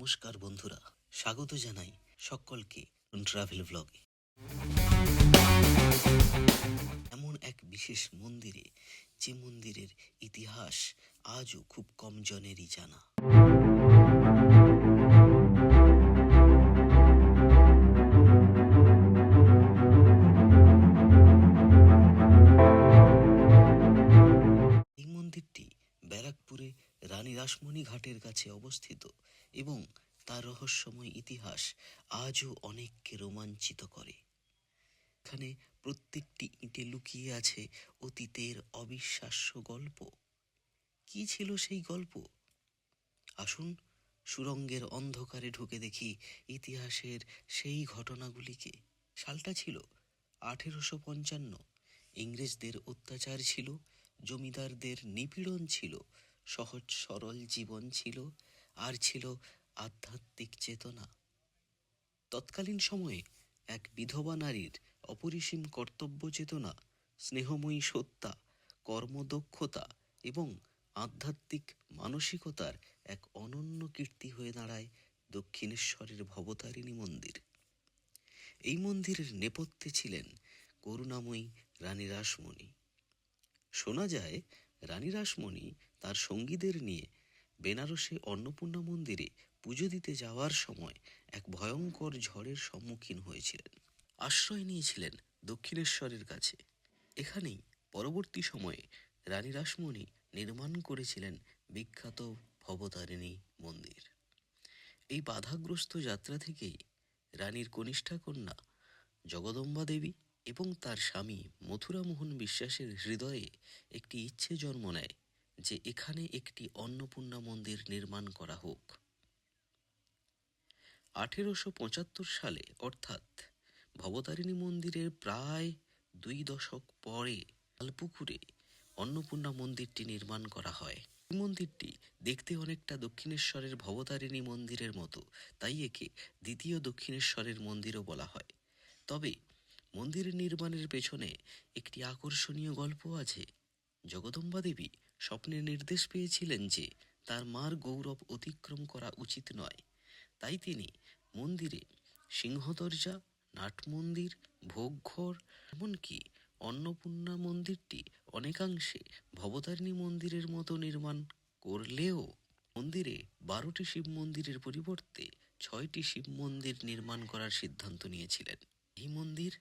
নমস্কার বন্ধুরা, স্বাগত জানাই সকলকে ট্রাভেল ব্লগে এমন এক বিশেষ মন্দিরে, যে মন্দিরের ইতিহাস আজও খুব কম জনেরই জানা। রানী রাসমণি ঘাটের কাছে অবস্থিত এবং তার রহস্যময় ইতিহাস আজও অনেককে রোমাঞ্চিত করে। এখানে প্রত্যেকটি ইঁটে লুকিয়ে আছে অতীতের অবিশ্বাস্য গল্প। কি ছিল সেই গল্প? আসুন সুরঙ্গের অন্ধকারে ঢুকে দেখি ইতিহাসের সেই ঘটনাগুলিকে। সালটা ছিল আঠেরোশো পঞ্চান্ন। ইংরেজদের অত্যাচার ছিল, জমিদারদের নিপীড়ন ছিল সহজ সরল জীবন ছিল, আর ছিল আধ্যাত্মিক চেতনা। তৎকালীন সময়ে এক বিধবা নারীর অপরিসীম কর্তব্য চেতনা, স্নেহময়ী সত্তা, কর্মদক্ষতা এবং আধ্যাত্মিক মানসিকতার এক অনন্য কীর্তি হয়ে দাঁড়ায় দক্ষিণেশ্বরের ভবতারিণী মন্দির। এই মন্দিরের নেপথ্যে ছিলেন করুণাময়ী রানী রাসমণি। শোনা যায় রানী রাসমণি তার সঙ্গীদের নিয়ে বেনারসে অন্নপূর্ণা মন্দিরে পুজো দিতে যাওয়ার সময় এক ভয়ঙ্কর ঝড়ের সম্মুখীন হয়েছিলেন। আশ্রয় নিয়েছিলেন দক্ষিণেশ্বরের কাছে। এখানেই পরবর্তী সময়ে রানী রাসমণি নির্মাণ করেছিলেন বিখ্যাত ভবতারিণী মন্দির। এই বাধাগ্রস্ত যাত্রা থেকেই রানীর কনিষ্ঠা কন্যা জগদম্বা দেবী এবং তার স্বামী মথুরামোহন বিশ্বাসের হৃদয়ে একটি ইচ্ছে জন্ম নেয় যে এখানে একটি অন্নপূর্ণা মন্দির নির্মাণ করা হোক। আঠেরোশো পঁচাত্তর সালে, অর্থাৎ ভবতারিণী মন্দিরের প্রায় দুই দশক পরে আলপুকুরে অন্নপূর্ণা মন্দিরটি নির্মাণ করা হয়। এই মন্দিরটি দেখতে অনেকটা দক্ষিণেশ্বরের ভবতারিণী মন্দিরের মতো, তাই একে দ্বিতীয় দক্ষিণেশ্বরের মন্দিরও বলা হয়। তবে মন্দির নির্মাণের পেছনে একটি আকর্ষণীয় গল্প আছে। জগদম্বা দেবী স্বপ্নে নির্দেশ পেয়েছিলেন যে তার মার গৌরব অতিক্রম করা উচিত নয়। তাই তিনি মন্দিরে সিংহদরজা, নাট মন্দির, ভোগঘর, এমনকি অন্নপূর্ণা মন্দিরটি অনেকাংশে ভবতারিণী মন্দিরের মতো নির্মাণ করলেও মন্দিরে বারোটি শিব মন্দিরের পরিবর্তে ছয়টি শিব মন্দির নির্মাণ করার সিদ্ধান্ত নিয়েছিলেন। এই মন্দির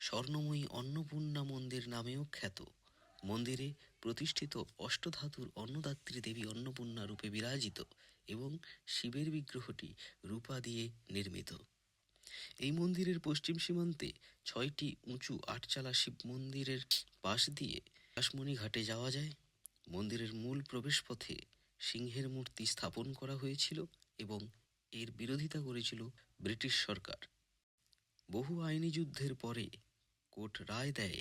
স্বর্ণময়ী অন্নপূর্ণা মন্দির নামেও খ্যাত। মন্দিরে প্রতিষ্ঠিত অষ্টধাতুর অন্নদাত্রী দেবী অন্নপূর্ণা রূপে বিরাজিত এবং শিবের বিগ্রহটি রূপা দিয়ে নির্মিত। এই মন্দিরের পশ্চিম সীমান্তে ছয়টি উঁচু আটচালা শিব মন্দিরের পাশ দিয়ে কাশমণি ঘাটে যাওয়া যায়। মন্দিরের মূল প্রবেশপথে সিংহের মূর্তি স্থাপন করা হয়েছিল এবং এর বিরোধিতা করেছিল ব্রিটিশ সরকার। বহু আইনি যুদ্ধের পরে কোর্ট রায় দেয়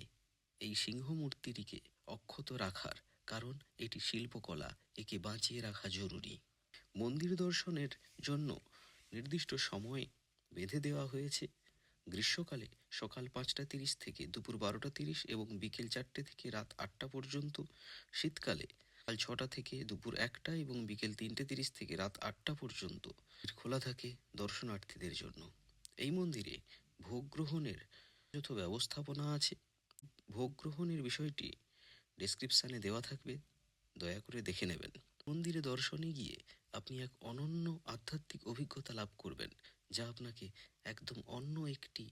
এই সিংহ মূর্তিটিকে অক্ষত রাখার, কারণ এটি শিল্পকলা, একে বাঁচিয়ে রাখা জরুরি। মন্দির দর্শনের জন্য নির্দিষ্ট সময় বেঁধে দেওয়া হয়েছে। গ্রীষ্মকালে সকাল পাঁচটা তিরিশ থেকে দুপুর বারোটা তিরিশ এবং বিকেল চারটে থেকে রাত আটটা পর্যন্ত, শীতকালে সকাল ছটা থেকে দুপুর একটা এবং বিকেল তিনটে তিরিশ থেকে রাত আটটা পর্যন্ত খোলা থাকে দর্শনার্থীদের জন্য। এই মন্দিরে ভোগ গ্রহণের যত ব্যবস্থাপনা আছে। ভোগ গ্রহণের বিষয়টি ডেসক্রিপশানে দেওয়া থাকবে। দয়া করে দেখে নেবেন। মন্দিরে দর্শনে গিয়ে আপনি এক অনন্য আধ্যাত্মিক অভিজ্ঞতা লাভ করবেন, যা আপনাকে একদম অন্য একটি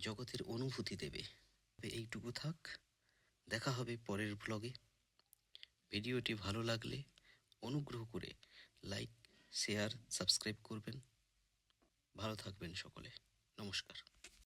জগতের অনুভূতি দেবে। এইটুকু থাক, দেখা হবে পরের ব্লগে ভিডিওটি ভালো লাগলে অনুগ্রহ করে লাইক শেয়ার সাবস্ক্রাইব করবেন। ভালো থাকবেন সকলে। নমস্কার।